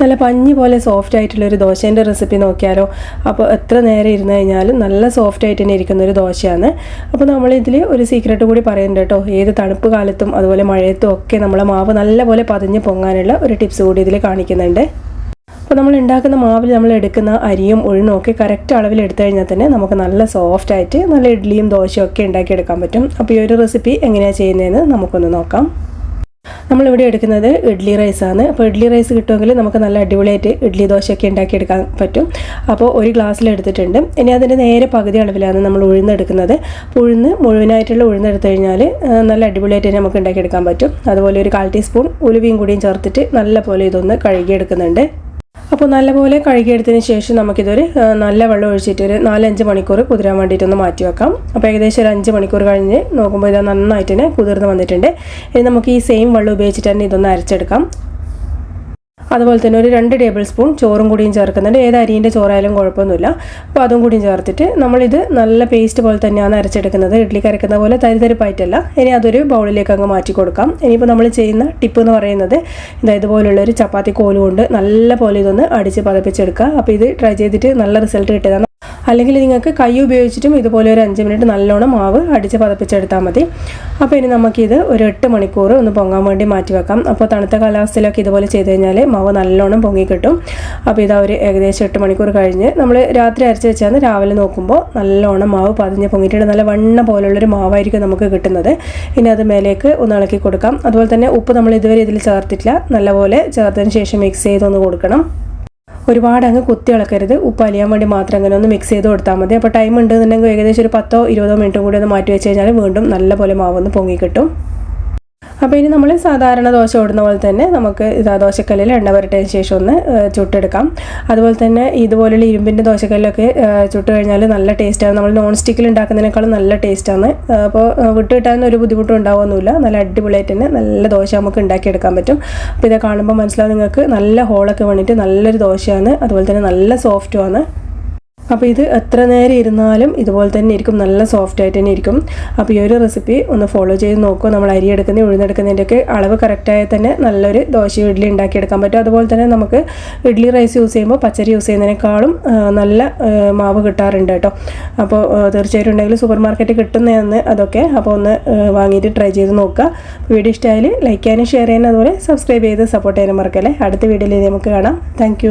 നല്ല പഞ്ഞി പോലെ സോഫ്റ്റ് ആയിട്ടുള്ളൊരു ദോശേന്റെ റെസിപ്പി നോക്കിയാലോ. അപ്പോൾ എത്ര നേരം ഇരുന്ന് കഴിഞ്ഞാലും നല്ല സോഫ്റ്റ് ആയിട്ട് തന്നെ ഇരിക്കുന്ന ഒരു ദോശയാണ്. അപ്പോൾ നമ്മളിതിൽ ഒരു സീക്രട്ട് കൂടി പറയുന്നുണ്ട് കേട്ടോ. ഏത് തണുപ്പ് കാലത്തും അതുപോലെ മഴയത്തും ഒക്കെ നമ്മളെ മാവ് നല്ലപോലെ പതിഞ്ഞ് പൊങ്ങാനുള്ള ഒരു ടിപ്സ് കൂടി ഇതിൽ കാണിക്കുന്നുണ്ട്. അപ്പോൾ നമ്മൾ ഉണ്ടാക്കുന്ന മാവിൽ നമ്മൾ എടുക്കുന്ന അരിയും ഉഴുന്നും ഒക്കെ കറക്റ്റ് അളവിൽ എടുത്തു കഴിഞ്ഞാൽ തന്നെ നമുക്ക് നല്ല സോഫ്റ്റ് ആയിട്ട് നല്ല ഇഡ്ഡലിയും ദോശയും ഒക്കെ ഉണ്ടാക്കിയെടുക്കാൻ പറ്റും. അപ്പോൾ ഈ ഒരു റെസിപ്പി എങ്ങനെയാണ് ചെയ്യുന്നതെന്ന് നമുക്കൊന്ന് നോക്കാം. നമ്മളിവിടെ എടുക്കുന്നത് ഇഡ്ഡലി റൈസാണ്. അപ്പോൾ ഇഡ്ഡലി റൈസ് കിട്ടുമെങ്കിൽ നമുക്ക് നല്ല അടിപൊളിയായിട്ട് ഇഡ്ഡലി ദോശയൊക്കെ ഉണ്ടാക്കിയെടുക്കാൻ പറ്റും. അപ്പോൾ ഒരു ഗ്ലാസ്സിൽ എടുത്തിട്ടുണ്ട്. ഇനി അതിന്റെ നേരെ പകുതി അളവിലാണ് നമ്മൾ ഉഴുന്നെടുക്കുന്നത്. അപ്പോൾ ഉഴുന്ന് മുഴുവനായിട്ടുള്ള ഉഴുന്നെടുത്ത് കഴിഞ്ഞാൽ നല്ല അടിപൊളിയായിട്ട് തന്നെ നമുക്ക് ഉണ്ടാക്കിയെടുക്കാൻ പറ്റും. അതുപോലെ ഒരു കാൽ ടീസ്പൂൺ ഉലുവയും കൂടിയും ചേർത്തിട്ട് നല്ല പോലെ ഇതൊന്ന് കഴുകിയെടുക്കുന്നുണ്ട്. അപ്പോൾ നല്ലപോലെ കഴുകിയെടുത്തതിന് ശേഷം നമുക്കിതൊരു നല്ല വെള്ളം ഒഴിച്ചിട്ട് ഒരു നാലഞ്ച് മണിക്കൂർ കുതിരാൻ വേണ്ടിയിട്ടൊന്ന് മാറ്റി വെക്കാം. അപ്പോൾ ഏകദേശം ഒരു അഞ്ച് മണിക്കൂർ കഴിഞ്ഞ് നോക്കുമ്പോൾ ഇത് നന്നായിട്ട് തന്നെ കുതിർന്ന് വന്നിട്ടുണ്ട്. ഇനി നമുക്ക് ഈ സെയിം വെള്ളം ഉപയോഗിച്ചിട്ട് തന്നെ ഇതൊന്ന് അരച്ചെടുക്കാം. അതുപോലെ തന്നെ ഒരു രണ്ട് ടേബിൾ സ്പൂൺ ചോറും കൂടിയും ചേർക്കുന്നുണ്ട്. ഏത് അരിന്റെ ചോറായാലും കുഴപ്പമൊന്നുമില്ല. അപ്പോൾ അതും കൂടിയും ചേർത്തിട്ട് നമ്മളിത് നല്ല പേസ്റ്റ് പോലെ തന്നെയാണ് അരച്ചെടുക്കുന്നത്. ഇഡ്ഡലി അരക്കുന്ന പോലെ തരിതരിപ്പായിട്ടല്ല. ഇനി അതൊരു ബൗളിലേക്ക് അങ്ങ് മാറ്റി കൊടുക്കാം. ഇനിയിപ്പോൾ നമ്മൾ ചെയ്യുന്ന ടിപ്പ് എന്ന് പറയുന്നത് ഇതാ ഇതുപോലുള്ള ഒരു ചപ്പാത്തി കോലുകൊണ്ട് നല്ല പോലെ ഇതൊന്ന് അടിച്ച് പതപ്പിച്ചെടുക്കുക. അപ്പോൾ ഇത് ട്രൈ ചെയ്തിട്ട് നല്ല റിസൾട്ട് കിട്ടിയതാണ്. അല്ലെങ്കിൽ നിങ്ങൾക്ക് കൈ ഉപയോഗിച്ചിട്ടും ഇതുപോലെ ഒരു അഞ്ച് മിനിറ്റ് നല്ലോണം മാവ് അടിച്ച് പതപ്പിച്ചെടുത്താൽ മതി. അപ്പോൾ ഇനി നമുക്കിത് ഒരു എട്ട് മണിക്കൂർ ഒന്ന് പൊങ്ങാൻ വേണ്ടി മാറ്റി വെക്കാം. അപ്പോൾ തണുത്ത കാലാവസ്ഥയിലൊക്കെ ഇതുപോലെ ചെയ്ത് കഴിഞ്ഞാൽ മാവ് നല്ലോണം പൊങ്ങി കിട്ടും. അപ്പോൾ ഇതാ ഒരു ഏകദേശം എട്ട് മണിക്കൂർ കഴിഞ്ഞ് നമ്മൾ രാത്രി അരച്ച് വെച്ചാൽ രാവിലെ നോക്കുമ്പോൾ നല്ലോണം മാവ് പതിഞ്ഞ് പൊങ്ങിയിട്ട് നല്ല വണ്ണ പോലുള്ളൊരു മാവായിരിക്കും നമുക്ക് കിട്ടുന്നത്. ഇനി അത് മേലേക്ക് ഒന്ന് ഇളക്കി കൊടുക്കാം. അതുപോലെ തന്നെ ഉപ്പ് നമ്മൾ ഇതുവരെ ഇതിൽ ചേർത്തിട്ടില്ല. നല്ലപോലെ ചേർത്തതിന് ശേഷം മിക്സ് ചെയ്തൊന്ന് കൊടുക്കണം. ഒരുപാട് അങ്ങ് കുത്തി ഇളക്കരുത് ഉപ്പ് അലിയാൻ വേണ്ടി മാത്രം അങ്ങനെ ഒന്ന് മിക്സ് ചെയ്ത് കൊടുത്താൽ മതി. അപ്പോൾ ടൈം ഉണ്ടെന്നുണ്ടെങ്കിൽ ഏകദേശം ഒരു പത്തോ ഇരുപതോ മിനിറ്റും കൂടി ഒന്ന് മാറ്റി വെച്ച് കഴിഞ്ഞാൽ വീണ്ടും നല്ലപോലെ മാവൊന്ന് പൊങ്ങി കിട്ടും. അപ്പോൾ ഇനി നമ്മൾ സാധാരണ ദോശ ഓടുന്ന പോലെ തന്നെ നമുക്ക് ഇതാ ദോശക്കല്ലിൽ എണ്ണ പുരട്ടിയതിന് ശേഷം ഒന്ന് ചുട്ടെടുക്കാം. അതുപോലെ തന്നെ ഇതുപോലുള്ള ഇരുമ്പിന്റെ ദോശക്കല്ലൊക്കെ ചുട്ട് കഴിഞ്ഞാൽ നല്ല ടേസ്റ്റാണ് നമ്മൾ നോൺ സ്റ്റിക്കിൽ ഉണ്ടാക്കുന്നതിനേക്കാളും നല്ല ടേസ്റ്റാണ് അപ്പോൾ വിട്ട് കിട്ടാൻ ഒരു ബുദ്ധിമുട്ടും ഉണ്ടാവുമൊന്നുമില്ല നല്ല അടിപൊളിയായിട്ട് തന്നെ നല്ല ദോശ നമുക്ക് ഉണ്ടാക്കിയെടുക്കാൻ പറ്റും. അപ്പോൾ ഇത് കാണുമ്പോൾ മനസ്സിലാവും നിങ്ങൾക്ക് നല്ല ഹോളൊക്കെ വേണ്ടിയിട്ട് നല്ലൊരു ദോശയാണ്. അതുപോലെ തന്നെ നല്ല സോഫ്റ്റുമാണ് അപ്പോൾ ഇത് എത്ര നേരം ഇരുന്നാലും ഇതുപോലെ തന്നെ ഇരിക്കും. നല്ല സോഫ്റ്റ് ആയിട്ട് തന്നെ ഇരിക്കും. അപ്പോൾ ഈ ഒരു റെസിപ്പി ഒന്ന് ഫോളോ ചെയ്ത് നോക്കുക നമ്മൾ അരി എടുക്കുന്ന ഉഴുന്നെടുക്കുന്നതിന്റെയൊക്കെ അളവ് കറക്റ്റായാൽ തന്നെ നല്ലൊരു ദോശ ഇഡ്ഡലി ഉണ്ടാക്കിയെടുക്കാൻ പറ്റും. അതുപോലെ തന്നെ നമുക്ക് ഇഡ്ഡലി റൈസ് യൂസ് ചെയ്യുമ്പോൾ പച്ചരി യൂസ് ചെയ്യുന്നതിനേക്കാളും നല്ല മാവ് കിട്ടാറുണ്ട് കേട്ടോ. അപ്പോൾ തീർച്ചയായിട്ടും ഉണ്ടെങ്കിൽ സൂപ്പർ മാർക്കറ്റ് കിട്ടുന്നതെന്ന് അതൊക്കെ അപ്പോൾ ഒന്ന് വാങ്ങിയിട്ട് ട്രൈ ചെയ്ത് നോക്കുക. വീഡിയോ ഇഷ്ടമായാൽ ലൈക്ക് ചെയ്യാനും ഷെയർ ചെയ്യാനും അതുപോലെ സബ്സ്ക്രൈബ് ചെയ്ത് സപ്പോർട്ട് ചെയ്യാനും മറക്കല്ലേ. അടുത്ത വീഡിയോയിൽ നമുക്ക് കാണാം. താങ്ക്